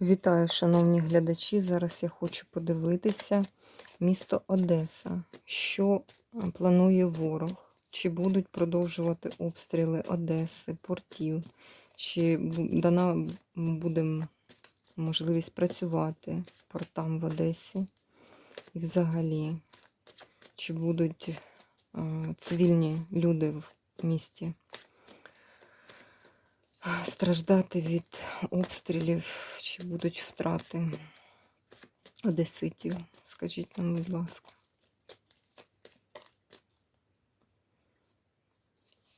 Вітаю, шановні глядачі. Зараз я хочу подивитися місто Одеса. Що планує ворог? Чи будуть продовжувати обстріли Одеси, портів? Чи дана буде можливість працювати портам в Одесі? І взагалі, чи будуть цивільні люди в місті страждати від обстрілів, чи будуть втрати одеситів? Скажіть нам, будь ласка.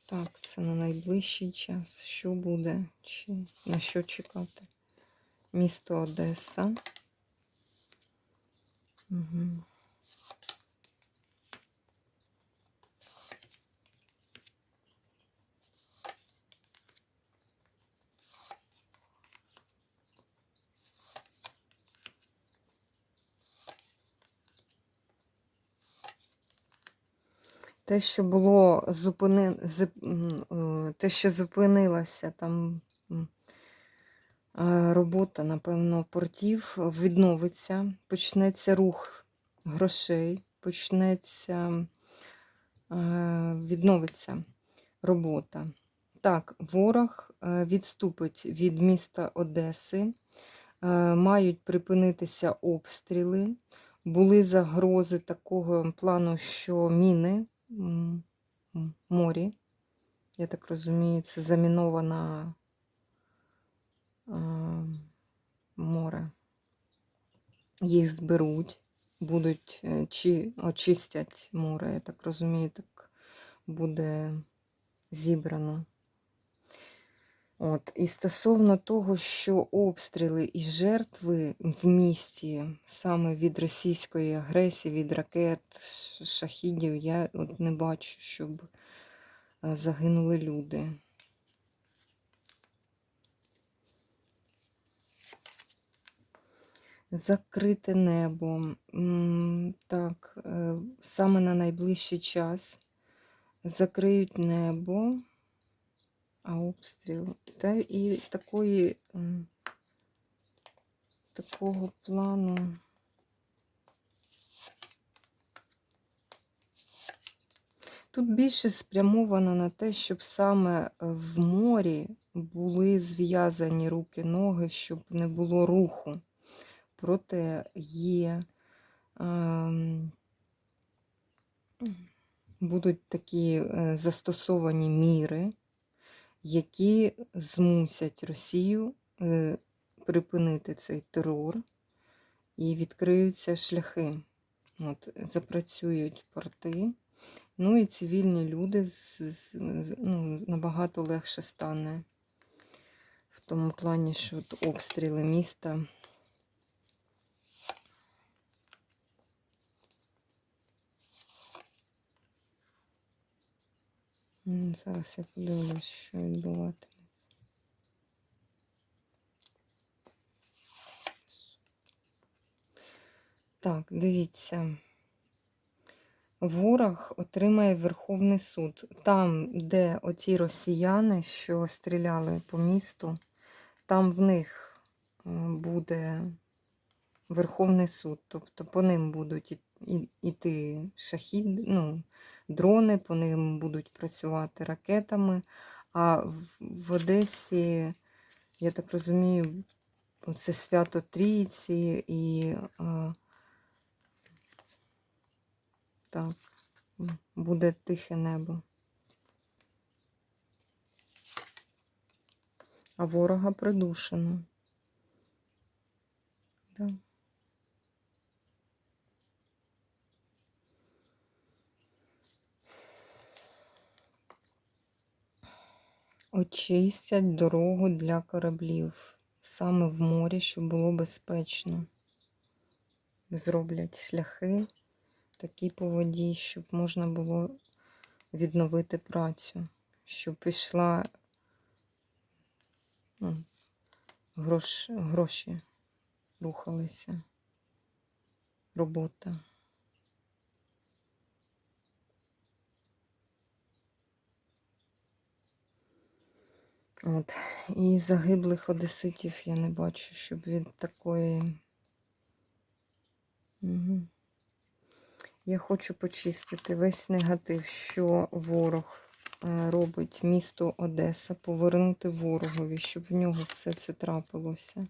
Так, це на найближчий час. Що буде? Чи на що чекати? Місто Одеса. Угу. Те, що було зупини... те, що зупинилася там е, робота, напевно, портів, відновиться, почнеться рух грошей, почнеться, е, відновиться робота. Так, ворог е, відступить від міста Одеси, мають припинитися обстріли. Були загрози такого плану, що міни морі. Я так розумію, це замінована море. Їх зберуть, будуть чи очистять море. Я так розумію, так буде зібрано. От. І стосовно того, що обстріли і жертви в місті саме від російської агресії, від ракет, шахідів, я от не бачу, щоб е, загинули люди. Закрите небо. Так, е, саме на найближчий час закриють небо, а обстріл. Та і такої, такого плану. Тут більше спрямовано на те, щоб саме е, в морі були зв'язані руки, ноги, щоб не було руху. Проте є ем, будуть такі е, застосовані міри, які змусять Росію е, припинити цей терор і відкриються шляхи. От, запрацюють порти. Ну і цивільні люди з, з- ну, набагато легше стане в тому плані, що от обстріли міста. Зараз я подивлюсь, що відбуватиметься. Так, дивіться. Ворог отримає Верховний суд. Там, де оті росіяни, що стріляли по місту, там в них е, буде Верховний суд. Тобто по ним будуть іти шахід, ну, дрони, по ним будуть працювати ракетами. А в- Одесі, я так розумію, це свято Трійці і е, так, буде тихе небо. А ворога придушено. Да. Очистять дорогу для кораблів саме в морі, щоб було безпечно. Зроблять шляхи такі по воді, щоб можна було відновити працю, щоб пішла ну, грош, гроші рухалися, робота. От. І загиблих одеситів я не бачу, щоб від такої. Угу. Я хочу почистити весь негатив, що ворог е, робить місто Одеса, повернути ворогові, щоб в нього все це трапилося.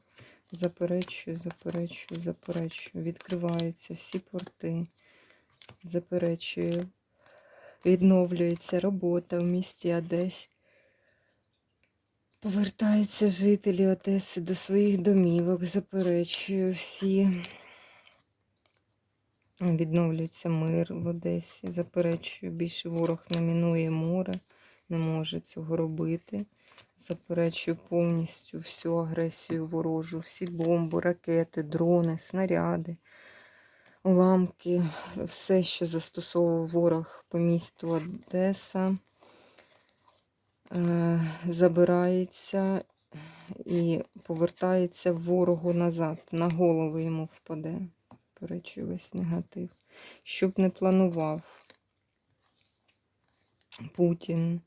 Заперечую, заперечую, заперечую. Відкриваються всі порти. Заперечую. Відновлюється робота в місті Одесі. Повертаються жителі Одеси до своїх домівок. Заперечую всі. Відновлюється мир в Одесі. Заперечую, більше ворог не мінує море, не може цього робити. Заперечую повністю всю агресію ворожу, всі бомби, ракети, дрони, снаряди, уламки, все, що застосовував ворог по місту Одеса, забирається і повертається ворогу назад. На голову йому впаде. Заперечую весь негатив. Щоб не планував Путін,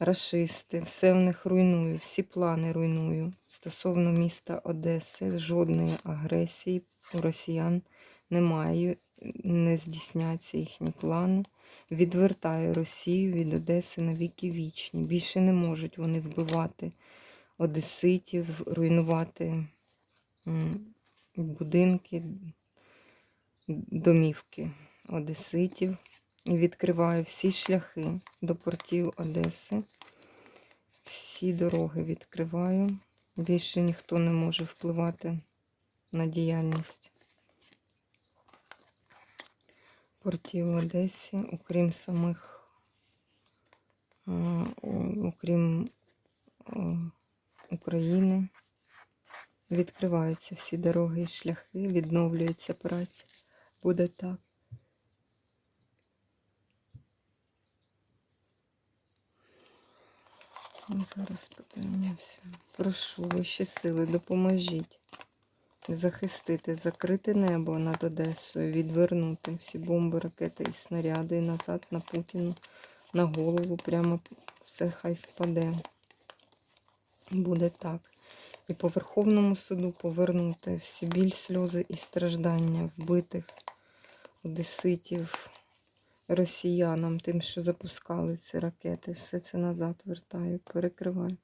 рашисти, все в них руйную, всі плани руйную. Стосовно міста Одеси, жодної агресії у росіян немає, не здійсняться їхні плани. Відвертаю Росію від Одеси на віки вічні. Більше не можуть вони вбивати одеситів, руйнувати будинки, домівки одеситів. І відкриваю всі шляхи до портів Одеси. Всі дороги відкриваю. Більше ніхто не може впливати на діяльність портів Одесі, окрім самих, окрім України. Відкриваються всі дороги і шляхи, відновлюється праця. Буде так. Ну, Зараз подивимося. Прошу вищі сили, допоможіть захистити, закрити небо над Одесою, відвернути всі бомби, ракети і снаряди і назад на Путіну, на голову. Прямо все хай впаде. Буде так. І по Верховному суду повернути всі біль, сльози і страждання вбитих одеситів, росіянам, тим, що запускали ці ракети. Все це назад вертаю, перекриваю.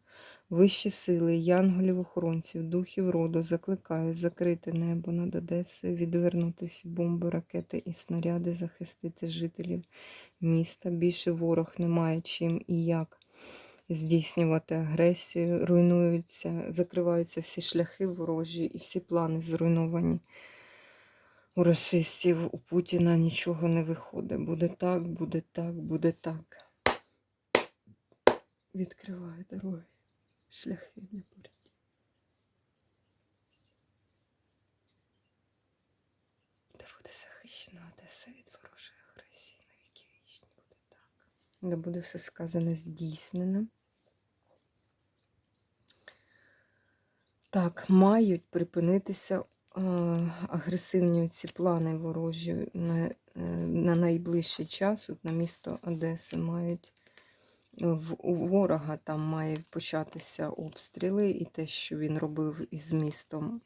Вищі сили, янголів, охоронців, духів роду закликаю закрити небо над Одесою, відвернути бомби, ракети і снаряди, захистити жителів міста. Більше ворог не має чим і як здійснювати агресію, руйнуються, закриваються всі шляхи ворожі і всі плани зруйновані. У расистів, у Путіна нічого не виходить. Буде так, буде так, буде так. Відкриваю дороги, шляхи для поряд. Де буде захищена Одеса від ворожої агресії на віки вічні буде так. Де буде все сказане здійснено. Так, мають припинитися агресивні ці плани ворожі на, е, на найближчий час. От на місто Одеси мають у ворога там має початися обстріли, і те, що він робив із містом.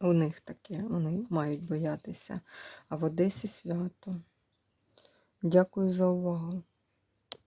У них таке, вони мають боятися. А в Одесі свято. Дякую за увагу.